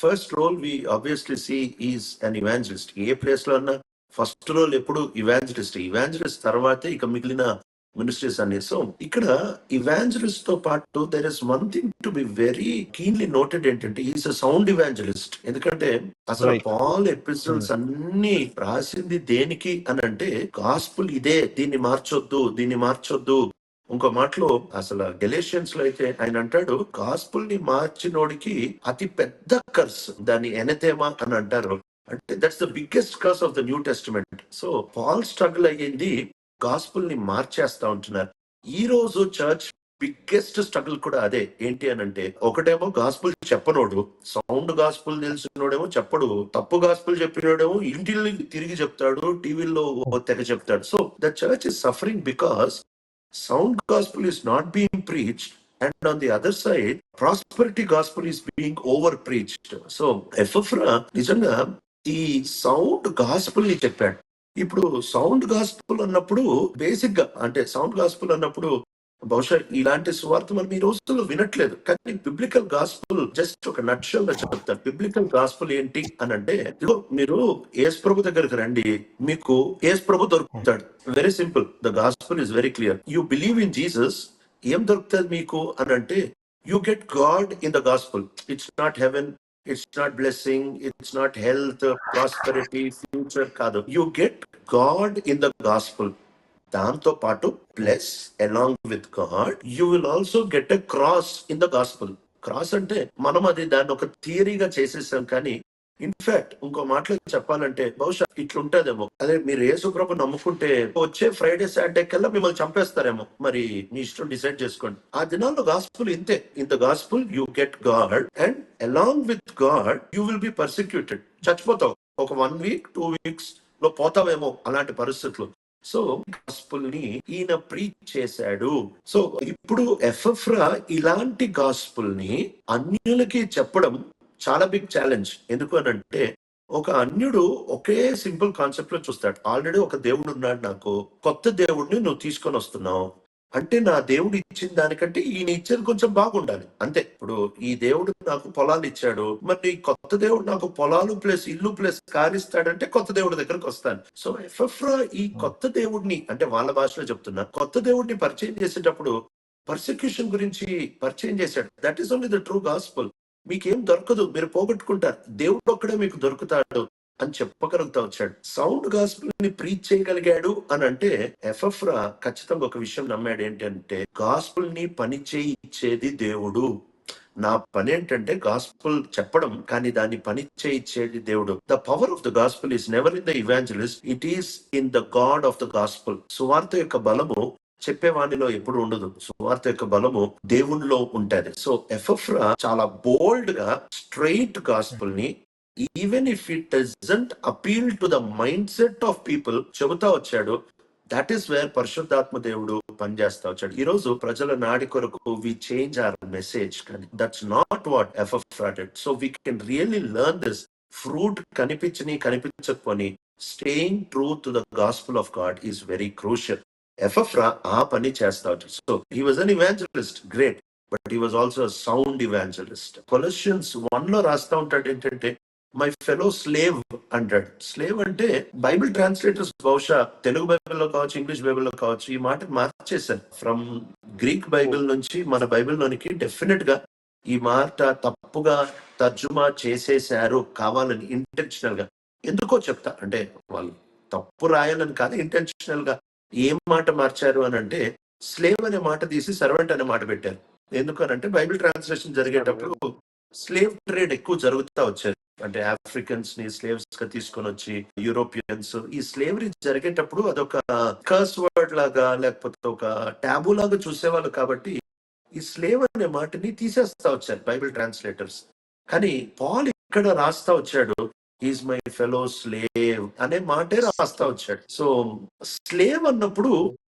First role we obviously see is an evangelist a ప్లేస్లో అన్నా first role ఎప్పుడు evangelist evangelist తర్వాతే ఇక మిగిలిన మినిస్ట్రీస్ అన్ని. సో ఇక్కడ ఇవాంజలిస్ట్తో పాటు there is one thing to be very keenly noted ఏంటంటే ఈస్ అ సౌండ్ ఇవాంజలిస్ట్ ఎందుకంటే అసలు. పాల్ ఎపిసోడ్స్ అన్ని రాసింది దేనికి అని అంటే గాస్పుల్ ఇదే దీన్ని మార్చొద్దు దీన్ని మార్చొద్దు ఇంకో మాటలో అసలు గెలేషియన్స్లో అయితే ఆయన అంటాడు గాస్పుల్ని మార్చినోడికి అతి పెద్ద కర్స్ దాన్ని ఎనతేమా అని అంటారు. అంటే that's the biggest curse of the New Testament so Paul struggle అయ్యింది గాస్పుల్ని మార్చేస్తా ఉంటున్నారు. ఈ రోజు చర్చ్ బిగ్గెస్ట్ స్ట్రగుల్ కూడా అదే. ఏంటి అని అంటే ఒకటేమో గాస్పుల్ చెప్పనోడు సౌండ్ గాస్పుల్ తెలిసినోడేమో చెప్పడు తప్పు గాస్పుల్ చెప్పినోడేమో ఇంటిని తిరిగి చెప్తాడు టీవీలో తెగ చెప్తాడు. So the church is suffering because sound gospel is not being preached and on the other side prosperity gospel is being over preached so Epaphras నిజంగా ఈ సౌండ్ గాస్పుల్ని చెప్పాడు. ఇప్పుడు సౌండ్ గాస్పుల్ అన్నప్పుడు బేసిక్గా అంటే సౌండ్ గాస్పుల్ అన్నప్పుడు బహుశా ఇలాంటి సువార్త మనం ఈ రోజుల్లో వినట్లేదు. కానీ బిబ్లికల్ గాస్పుల్ జస్ట్ ఒక నక్షల్గా చెప్తారు బిబ్లికల్ గాస్పుల్ ఏంటి అని అంటే ఇదిగో మీరు ఏస్ ప్రభు దగ్గరికి రండి. మీకు ఏస్ ప్రభు దొరుకుతాడు. Very simple the gospel is very clear you believe in Jesus ఏం దొరుకుతుంది మీకు అని అంటే you get God in the gospel it's not heaven it's not blessing it's not health prosperity future కాదు. You get God in the gospel దాంతో పాటు plus along with God you will also get a cross in the gospel cross అంటే మనం అది దాన్ని ఒక థియరీగా చేసేసాం కానీ ఇన్ఫాక్ట్ ఇంకో మాటలో చెప్పాలంటే బహుశా ఇట్లుంటదేమో. అదే మీరు యేసుప్రభు నమ్ముకుంటే వచ్చే ఫ్రైడే సాటర్డే కల్లా మిమ్మల్ని చంపేస్తారేమో. మరి మీ ఇష్టం డిసైడ్ చేసుకోండి. ఆ దినాల్లో గాస్పుల్ ఇంతే. In the gospel you get God and along with God you will be persecuted చచ్చిపోతావు. ఒక వన్ వీక్ టూ వీక్స్లో పోతావేమో అలాంటి పరిస్థితులు. సో గాస్పుల్ని ఈయన ప్రీచ్ చేశాడు. సో ఇప్పుడు ఎఫ్ఎఫ్రా ఇలాంటి గాస్పుల్ని అన్యులకి చెప్పడం చాలా బిగ్ ఛాలెంజ్ ఎందుకు అని అంటే ఒక అన్యుడు ఒకే సింపుల్ కాన్సెప్ట్లో చూస్తాడు. ఆల్రెడీ ఒక దేవుడు ఉన్నాడు నాకు. కొత్త దేవుడిని నువ్వు తీసుకొని వస్తున్నావు. అంటే నా దేవుడు ఇచ్చిన దానికంటే ఈయన ఇచ్చేది కొంచెం బాగుండాలి. అంతే. ఇప్పుడు ఈ దేవుడు నాకు పొలాలు ఇచ్చాడు. మరి ఈ కొత్త దేవుడు నాకు పొలాలు ప్లస్ ఇల్లు ప్లస్ కార్ ఇస్తాడంటే కొత్త దేవుడి దగ్గరకు వస్తాను. సో ఎఫ్ఎఫ్రా ఈ కొత్త దేవుడిని అంటే వాళ్ళ భాషలో చెప్తున్నా. కొత్త దేవుడిని పరిచయం చేసేటప్పుడు పర్సిక్యూషన్ గురించి పరిచయం చేశాడు. That is only the true gospel మీకేం దొరకదు. మీరు పోగొట్టుకుంటారు. దేవుడు ఒక్కడే మీకు దొరుకుతాడు. అని చెప్పగలుగుతా వచ్చాడు. సౌండ్ గాస్పుల్ని ప్రీచ్ చేయగలిగాడు అని అంటే ఎఫ్ఎఫ్రా ఖచ్చితంగా ఒక విషయం నమ్మాడు ఏంటంటే గాస్పుల్ని పని చేయించేది దేవుడు. నా పని ఏంటంటే గాస్పుల్ చెప్పడం కానీ దాన్ని పని చేయించేది దేవుడు. The power of the gospel is never in the evangelist it is in the God of the gospel సువార్త యొక్క బలము చెప్పేవానిలో ఎప్పుడు ఉండదు. సువార్త యొక్క బలము దేవునిలో ఉంటది. సో ఎఫ్ఎఫ్రా చాలా బోల్డ్గా straight గాస్పుల్ని even if it doesn't appeal to the mindset of people చెబుతా వచ్చాడు దట్ ఈస్ వేర్ పరిశుద్ధాత్మ దేవుడు పనిచేస్తా వచ్చాడు. ఈ రోజు ప్రజల నాడి కొరకు వి చేంజ్ ఆర్ మెసేజ్ కానీ దట్స్ నాట్ వాట్ ఎఫ్ FF so we can really learn this fruit కనిపించని కనిపించకపోని staying true to the gospel of God is very crucial Epaphras ఆ పని చేస్తా వచ్చాడు. So he was an evangelist great but he was also sound evangelist Colossians వన్లో రాస్తా ఉంటాడు ఏంటంటే my fellow slave అంటాడు స్లేవ్ అంటే బైబిల్ ట్రాన్స్లేటర్స్ బహుశా తెలుగు బైబిల్లో కావచ్చు ఇంగ్లీష్ బైబిల్లో కావచ్చు ఈ మాట మార్చేశారు. ఫ్రమ్ గ్రీక్ బైబిల్ నుంచి మన బైబిల్లోనికి డెఫినెట్గా ఈ మాట తప్పుగా తర్జుమా చేసేశారు కావాలని ఇంటెన్షనల్గా. ఎందుకో చెప్తా అంటే వాళ్ళు తప్పు రాయాలని కాదు ఇంటెన్షనల్గా ఏం మాట మార్చారు అని అంటే స్లేవ్ అనే మాట తీసి సర్వెంట్ అనే మాట పెట్టారు. ఎందుకనంటే బైబిల్ ట్రాన్స్లేషన్ జరిగేటప్పుడు స్లేవ్ ట్రేడ్ ఎక్కువ జరుగుతూ వచ్చేది. అంటే ఆఫ్రికన్స్ని స్లేవ్స్గా తీసుకొని వచ్చి యూరోపియన్స్ ఈ స్లేవరీ జరిగేటప్పుడు అదొక కర్స్ వర్డ్ లాగా లేకపోతే ఒక ట్యాబు లాగా చూసేవాళ్ళు కాబట్టి ఈ స్లేవ్ అనే మాటని తీసేస్తా వచ్చారు బైబిల్ ట్రాన్స్లేటర్స్ కానీ పాల్ ఇక్కడ రాస్తా వచ్చాడు? ఈజ్ మై ఫెలో స్లేవ్ అనే మాటే రాస్తా వచ్చాడు. సో స్లేవ్ అన్నప్పుడు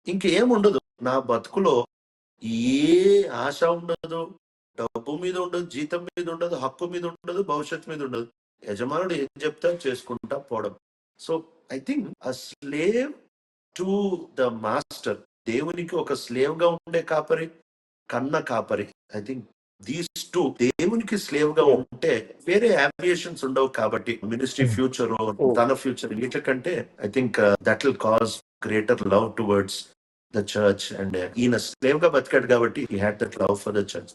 ఇంకేం ఉండదు నా బతుకులో ఏ ఆశ ఉండదు. డబ్బు మీద ఉండదు జీతం మీద ఉండదు హక్కు మీద ఉండదు భవిష్యత్తు మీద ఉండదు. యజమానుడు ఏం చెప్తా చేసుకుంటా పోవడం. So I think a slave to the master దేవునికి ఒక స్లేవ్గా ఉండే కాపరి కన్న కాపరి. ఐ థింక్ దీస్ టూ దేవునికి స్లేవ్గా ఉంటే వేరే అవియేషన్స్ ఉండవు కాబట్టి మినిస్ట్రీ ఫ్యూచర్ తన future వీటికంటే I think that will cause greater love towards the church and ఈయన స్లేవ్గా బతికాడు కాబట్టి he had that love for the church